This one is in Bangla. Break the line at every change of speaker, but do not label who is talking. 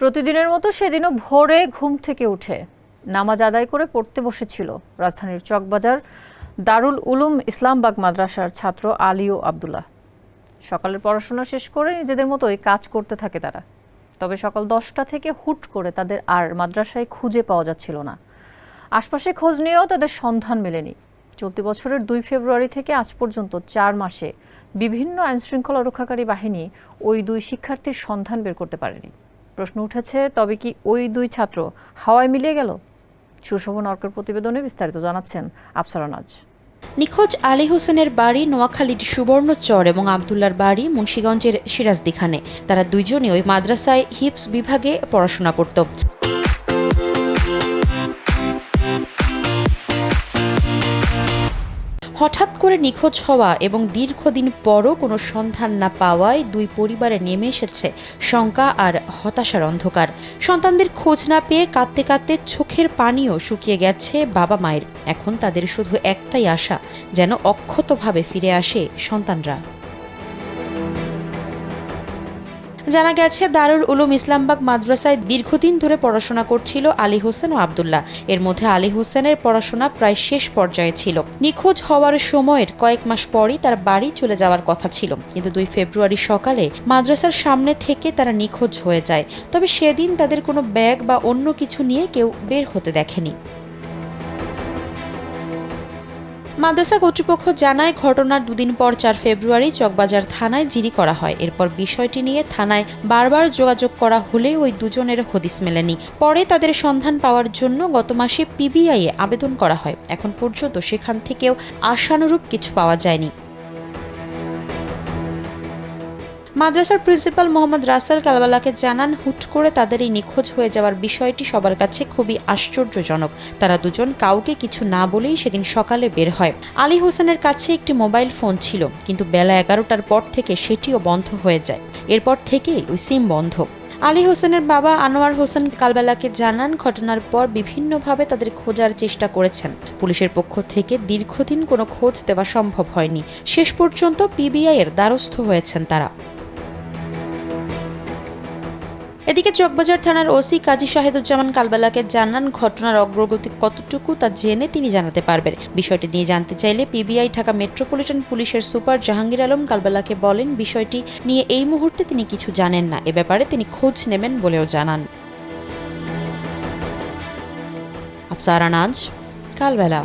প্রতিদিনের মতো সেদিনও ভোরে ঘুম থেকে উঠে নামাজ আদায় করে পড়তে বসেছিল রাজধানীর চকবাজার দারুল উলুম ইসলামবাগ মাদ্রাসার ছাত্র আলী ও আবদুল্লাহ। সকালের পড়াশোনা শেষ করে নিজেদের মতোই কাজ করতে থাকে তারা। তবে সকাল দশটা থেকে হুট করে তাদের আর মাদ্রাসায় খুঁজে পাওয়া যাচ্ছিল না। আশপাশে খোঁজ নিয়েও তাদের সন্ধান মেলেনি। চলতি বছরের দুই ফেব্রুয়ারি থেকে আজ পর্যন্ত চার মাসে বিভিন্ন আইনশৃঙ্খলা রক্ষাকারী বাহিনী ওই দুই শিক্ষার্থীর সন্ধান বের করতে পারেনি। প্রশ্ন উঠেছে, তবে কি ওই দুই ছাত্র হাওয়ায় মিলিয়ে গেল? সুশোভন অর্কের প্রতিবেদনে বিস্তারিত জানাচ্ছেন আফসারা নাজ
নিখোঁজ আলী হোসেনের বাড়ি নোয়াখালীর সুবর্ণচর এবং আবদুল্লার বাড়ি মুন্সীগঞ্জের সিরাজদিখানে। তারা দুইজনই ওই মাদ্রাসায় হিপস বিভাগে পড়াশোনা করত। হঠাৎ করে নিখোঁজ হওয়া এবং দীর্ঘদিন পরও কোনো সন্ধান না পাওয়ায় দুই পরিবারে নেমে এসেছে শঙ্কা আর হতাশার অন্ধকার। সন্তানদের খোঁজ না পেয়ে কাঁদতে কাঁদতে চোখের পানিও শুকিয়ে গেছে বাবা মায়ের। এখন তাদের শুধু একটাই আশা, যেন অক্ষতভাবে ফিরে আসে সন্তানরা। জানা গেছে, দারুল উলুম ইসলামবাগ মাদ্রাসায় দীর্ঘদিন ধরে পড়াশোনা করছিল আলী হোসেন ও আবদুল্লাহ। এর মধ্যে আলী হোসেনের পড়াশোনা প্রায় শেষ পর্যায়ে ছিল। নিখোঁজ হওয়ার সময়ের কয়েক মাস পরই তার বাড়ি চলে যাওয়ার কথা ছিল। কিন্তু দুই ফেব্রুয়ারি সকালে মাদ্রাসার সামনে থেকে তারা নিখোঁজ হয়ে যায়। তবে সেদিন তাদের কোনো ব্যাগ বা অন্য কিছু নিয়ে কেউ বের হতে দেখেনি। মাদ্রাসা কর্তৃপক্ষ জানায়, ঘটনার দুদিন পর চার ফেব্রুয়ারি চকবাজার থানায় জিরি করা হয়। এরপর বিষয়টি নিয়ে থানায় বারবার যোগাযোগ করা হলে ওই দুজনের হদিস মেলেনি। পরে তাদের সন্ধান পাওয়ার জন্য গত মাসে পিবিআই এ আবেদন করা হয়। এখন পর্যন্ত সেখান থেকেও আশানুরূপ কিছু পাওয়া যায়নি। মাদ্রাসার প্রিন্সিপাল মোহাম্মদ রাসেল কালবালাকে জানান, হুট করে তাদের এই নিখোঁজ হয়ে যাওয়ার বিষয়টি সবার কাছে খুবই আশ্চর্যজনক। তারা দুজন কাউকে কিছু না বলেই সেদিন সকালে বের হয়। আলী হোসেনের কাছে একটি মোবাইল ফোন ছিল, কিন্তু বেলা এগারোটার পর থেকে সেটিও বন্ধ হয়ে যায়। এরপর থেকেই ওই সিম বন্ধ। আলী হোসেনের বাবা আনোয়ার হোসেন কালবেলাকে জানান, ঘটনার পর বিভিন্নভাবে তাদের খোঁজার চেষ্টা করেছেন। পুলিশের পক্ষ থেকে দীর্ঘদিন কোনো খোঁজ দেওয়া সম্ভব হয়নি। শেষ পর্যন্ত পিবিআই এর দ্বারস্থ হয়েছেন তারা। এদিকে চকবাজার থানার ওসি কাজী শাহেদুজ্জামান কালবেলাকে জানান, ঘটনার অগ্রগতি কতটুকু তা জেনে তিনি জানাতে পারবেন। বিষয়টি নিয়ে জানতে চাইলে পিবিআই, ঢাকা মেট্রোপলিটন পুলিশের সুপার জাহাঙ্গীর আলম কালবেলাকে বলেন, বিষয়টি নিয়ে এই মুহূর্তে তিনি কিছু জানেন না। এ ব্যাপারে তিনি খোঁজ নেবেন বলেও জানান। আফসারা নাজ কালবেলা।